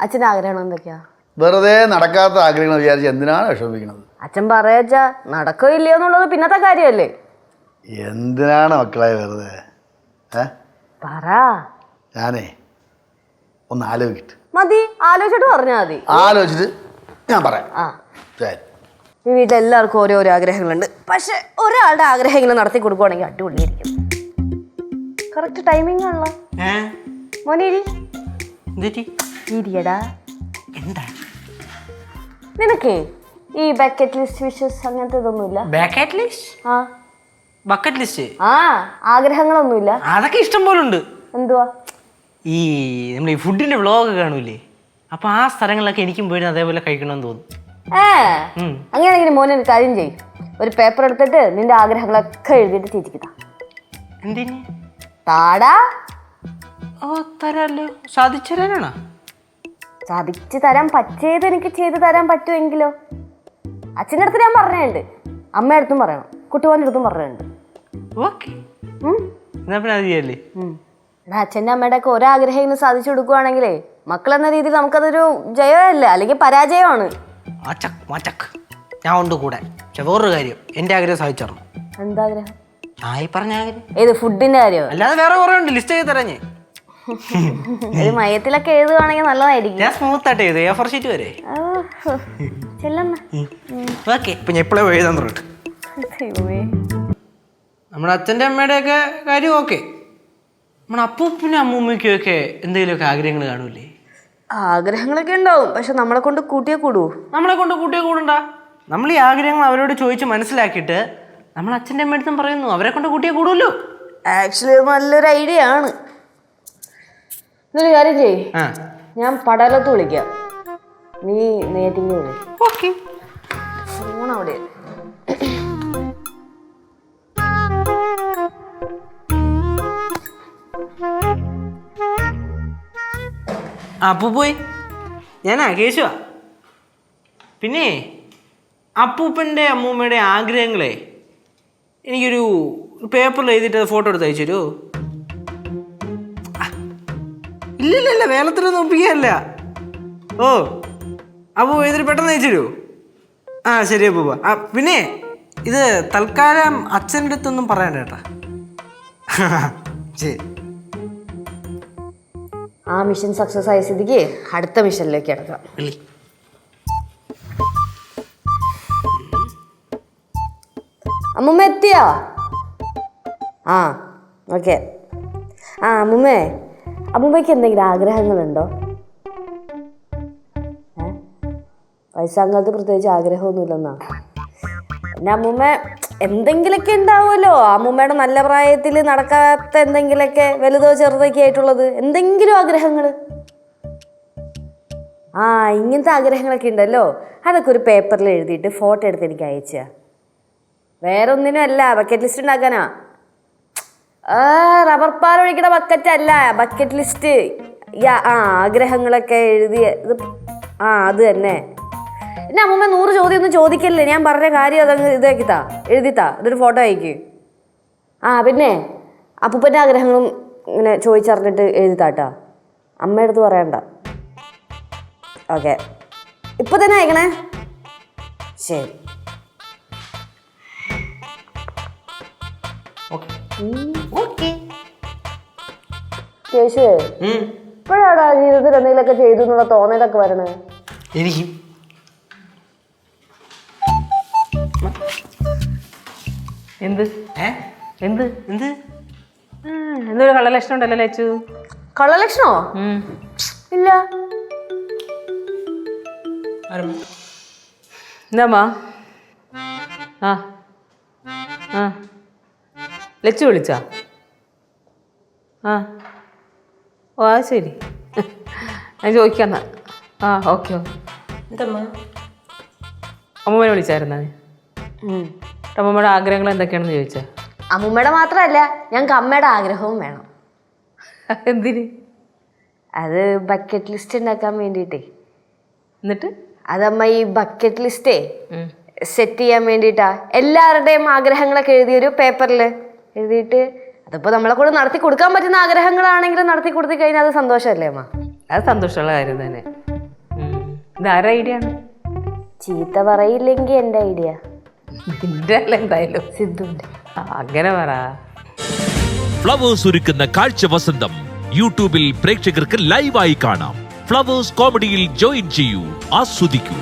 അച്ഛന്റെ ആഗ്രഹങ്ങൾ എന്തൊക്കെയാ? വെറുതെ നടക്കാത്ത ആഗ്രഹങ്ങൾ വിചാരിച്ച് എന്തിനാണ് വിഷമിക്കുന്നത് അച്ഛൻ പറയാച്ചാ നടക്കോ ഇല്ലയോ എന്നുള്ളത് പിന്നത്തെ കാര്യമല്ലേ? എന്തിനാണ് മക്കളെ വെറുതെ? ഏ? പറ. ഞാനേ ഒന്ന് ആലോചിക്കട്ടെ. മതി ആലോചിച്ചിട്ട് പറഞ്ഞാൽ മതി. ആലോചിച്ചിട്ട് ഞാൻ പറയാം. ആ. ശരി. ഈ വീട്ടിൽ എല്ലാവർക്കും ഓരോ ആഗ്രഹങ്ങളുണ്ട്. പക്ഷെ ഒരാളുടെ ആഗ്രഹമെങ്കിലും നടത്തി കൊടുക്കുവാണെങ്കിൽ അടിപൊളിയായിരിക്കും. കറക്റ്റ് ടൈമിംഗ് ആണല്ലോ. മോനിരി. എന്തെറ്റി ഇരിയടാ എന്താ? നിനക്കേ ഈ ബക്കറ്റ് ലിസ്റ്റ് വിഷസ് അങ്ങനത്തെ ഇതൊന്നുമില്ല ബാക്കറ്റ് ലിസ്റ്റ് ആ. ബക്കറ്റ് ലിസ്റ്റ് ആ ആഗ്രഹങ്ങളൊന്നുമില്ല. അതൊക്കെ ഇഷ്ടം പോലെ ഉണ്ട് എന്തുവാ? ഈ നമ്മൾ ഈ ഫുഡിന്റെ വ്ളോഗ് കാണൂലേ? അപ്പൊ ആ സ്ഥലങ്ങളിലൊക്കെ എനിക്കും പോയി അതേപോലെ കഴിക്കണമെന്ന് തോന്നും ഏ. അങ്ങനെയാണെങ്കിൽ മോനെ ഒരു കാര്യം ചെയ്യും. ഒരു പേപ്പർ എടുത്തിട്ട് നിന്റെ ആഗ്രഹങ്ങളൊക്കെ എഴുതിയിട്ട് ചേച്ചിക്കിട്ടാ എന്തിന്? താടാ. ഓ തരാല്ലോ സാധിച്ചു തരാനാണോ? സാധിച്ചു തരാൻ പറ്റിയത് എനിക്ക് ചെയ്തു തരാൻ പറ്റുമെങ്കിലോ? അച്ഛന്റെ അടുത്ത് ഞാൻ പറഞ്ഞുണ്ട് അമ്മയുടെ അടുത്തും പറയണം. കുട്ടുപോന്റെ അടുത്തും പറഞ്ഞിട്ടുണ്ട്. എടാ അച്ഛന്റെ അമ്മയുടെ ഒക്കെ ഒരാഗ്രഹം സാധിച്ചു കൊടുക്കുവാണെങ്കിലേ മക്കൾ എന്ന രീതിയിൽ നമുക്കതൊരു ജയമല്ല? അല്ലെങ്കിൽ പരാജയമാണ്. ഞാൻ ഉണ്ട് കൂടെ. പക്ഷെ വേറൊരു കാര്യം. എന്റെ ആഗ്രഹം സാധിച്ചു എന്താഗ്രഹം പറഞ്ഞ ഏത് ഫുഡിന്റെ കാര്യം അല്ലാതെ വേറെ കുറേ ഉണ്ട്. ലിസ്റ്റ് ചെയ്ത് തരാം ഞാൻ. ഒരു മയത്തിലൊക്കെ എഴുതുവാണെങ്കിൽ നല്ലതായിരിക്കും. ഞാൻ സ്മൂത്ത് ആയിട്ട് എഴുതി. എ ഫോർ ഷീറ്റ് വരെ. ആ, ചെല്ലമ്മ. ഓക്കെ. ഇപ്പൊ ഞാൻ എപ്പോഴും എഴുതാൻ. നമ്മുടെ അച്ഛന്റെ അമ്മയുടെ ഒക്കെ കാര്യം ഓക്കെ. നമ്മുടെ അപ്പൂപ്പിനും അമ്മൂമ്മയ്ക്കും ഒക്കെ എന്തെങ്കിലുമൊക്കെ ആഗ്രഹങ്ങൾ കാണൂലേ ആഗ്രഹങ്ങളൊക്കെ ഉണ്ടാവും. പക്ഷെ നമ്മളെ കൊണ്ട് കൂട്ടിയേ കൂടൂ. നമ്മളെ കൊണ്ട് കൂട്ടിയേ കൂടണ്ട? നമ്മൾ ഈ ആഗ്രഹങ്ങൾ അവരോട് ചോദിച്ച് മനസ്സിലാക്കിയിട്ട് നമ്മൾ അച്ഛന്റെ അമ്മയുടെ അടുത്തും പറയുന്നു അവരെ കൊണ്ട് കൂട്ടിയെ കൂടുമല്ലോ ആക്ച്വലി നല്ലൊരു ഐഡിയ ആണ്. എന്നൊരു കാര്യം ചെയ് ആ. ഞാൻ പടലത്ത് വിളിക്കാം. നീ നേറ്റിങ് വിളി ഓക്കെ. ഫോൺ അവിടെ. പോയി. ഞാനാ കേശുവാ പിന്നെ അപ്പൂപ്പന്റെ അമ്മൂമ്മയുടെ ആഗ്രഹങ്ങളെ എനിക്കൊരു പേപ്പറിൽ എഴുതിയിട്ട് ഫോട്ടോ എടുത്ത് അയച്ചു തരുമോ? ഇല്ലില്ല വേലത്തിന് നോപ്പിക്കല്ല ഒപ്പിക്കാനല്ല ഓ അപ്പൂ ഇതിന് പെട്ടെന്ന് അയച്ചു ആ ശരി അപ്പൂപ്പ. ആ പിന്നെ ഇത് തൽക്കാലം അച്ഛന്റെ അടുത്തൊന്നും പറയണ്ട കേട്ടാ. ശരി. ആ മിഷൻ സക്സസ് ആയ സ്ഥിതിക്ക് അടുത്ത മിഷനിലേക്ക് കിടക്കാം. അമ്മൂമ്മ എത്തിയോ? ആ ഓക്കെ. ആ അമ്മൂമ്മേ അമ്മൂമ്മയ്ക്ക് എന്തെങ്കിലും ആഗ്രഹങ്ങളുണ്ടോ? വയസ്സാങ്കാലത്ത് പ്രത്യേകിച്ച് ആഗ്രഹമൊന്നുമില്ലെന്നാ? പിന്നെ അമ്മൂമ്മ എന്തെങ്കിലുമൊക്കെ ഉണ്ടാവുമല്ലോ? അമ്മൂമ്മയുടെ നല്ല പ്രായത്തിൽ നടക്കാത്ത എന്തെങ്കിലുമൊക്കെ വലുതോ ചെറുതൊക്കെ ആയിട്ടുള്ളത്? എന്തെങ്കിലും ആഗ്രഹങ്ങൾ ആ ഇങ്ങനത്തെ ആഗ്രഹങ്ങളൊക്കെ ഉണ്ടല്ലോ. അതൊക്കെ ഒരു പേപ്പറിൽ എഴുതിയിട്ട് ഫോട്ടോ എടുത്ത് എനിക്ക് അയച്ചാ വേറൊന്നിനും അല്ല ബക്കറ്റ് ലിസ്റ്റ് ഉണ്ടാക്കാനാ. ആ റബ്ബർ പാൽ ഒഴിക്കണ ബക്കറ്റ് അല്ല ബക്കറ്റ് ലിസ്റ്റ് ആ ആഗ്രഹങ്ങളൊക്കെ എഴുതിയ ഇത് ആ അത് തന്നെ. എന്നെ അമ്മമ്മ നൂറ് ചോദ്യം ഒന്നും ചോദിക്കല്ലേ? ഞാൻ പറഞ്ഞ കാര്യം അതങ്ങ് ഇതാക്കിത്താ എഴുതിത്താ ഇതൊരു ഫോട്ടോ അയക്ക് ആ പിന്നെ അപ്പൂപ്പന്റെ ആഗ്രഹങ്ങളും ഇങ്ങനെ ചോദിച്ചറിഞ്ഞിട്ട് എഴുതിത്താട്ടാ. അമ്മയുടെ അടുത്ത് പറയണ്ട. ഓക്കെ ഇപ്പൊ തന്നെ അയക്കണേ? ശരി. കേശുവേ ഇപ്പോഴാടാ ജീവിതത്തിൽ എന്തെങ്കിലുമൊക്കെ ചെയ്തു എന്നുള്ള തോന്നലൊക്കെ വരണേ? എനിക്ക്. എന്ത്? എന്ത്? എന്ത്? എന്തൊരു കള്ളലക്ഷണം ഉണ്ടല്ലോ ലച്ചു. കള്ളലക്ഷണോ. ഇല്ല? എന്താമ്മാ ആ ആ. ലച്ചു വിളിച്ചാ? ആ. ഓ അത് ശരി. ഞാൻ ചോദിക്കാന്ന. ആ ഓക്കെ ഓക്കെ. അമ്മൂമ്മനെ വിളിച്ചായിരുന്നാ നീ? അമ്മൂമ്മയുടെ ആഗ്രഹങ്ങൾ എന്തൊക്കെയാണെന്ന് ചോദിച്ചാ? അമ്മൂമ്മയുടെ മാത്രമല്ല ഞങ്ങൾക്ക് അമ്മയുടെ ആഗ്രഹവും വേണം. എന്തിന്? അത് ബക്കറ്റ് ലിസ്റ്റ് ഉണ്ടാക്കാൻ വേണ്ടിയിട്ടേ. എന്നിട്ട്? അതമ്മ ഈ ബക്കറ്റ് ലിസ്റ്റേ സെറ്റ് ചെയ്യാൻ വേണ്ടിയിട്ടാ എല്ലാവരുടെയും ആഗ്രഹങ്ങളൊക്കെ എഴുതിയൊരു പേപ്പറിൽ എഴുതിയിട്ട് അതിപ്പോൾ നമ്മളെ കൂടെ നടത്തി കൊടുക്കാൻ പറ്റുന്ന ആഗ്രഹങ്ങളാണെങ്കിലും നടത്തി കൊടുത്തി കഴിഞ്ഞാൽ അത് സന്തോഷമല്ലേ അമ്മ? അത് സന്തോഷമുള്ള കാര്യം തന്നെ. ഐഡിയ ആണ്? ചീത്ത പറയില്ലെങ്കിൽ എന്റെ ഐഡിയ നിന്റെ അല്ല എന്തായാലും. സിദ്ധുണ്ട് അങ്ങനെ പറ. ഫ്ലവേഴ്സ് ഒരുക്കുന്ന കാഴ്ച വസന്തം യൂട്യൂബിൽ പ്രേക്ഷകർക്ക് ലൈവായി കാണാം. ഫ്ലവേഴ്സ് കോമഡിയിൽ ജോയിൻ ചെയ്യൂ ആസ്വദിക്കൂ.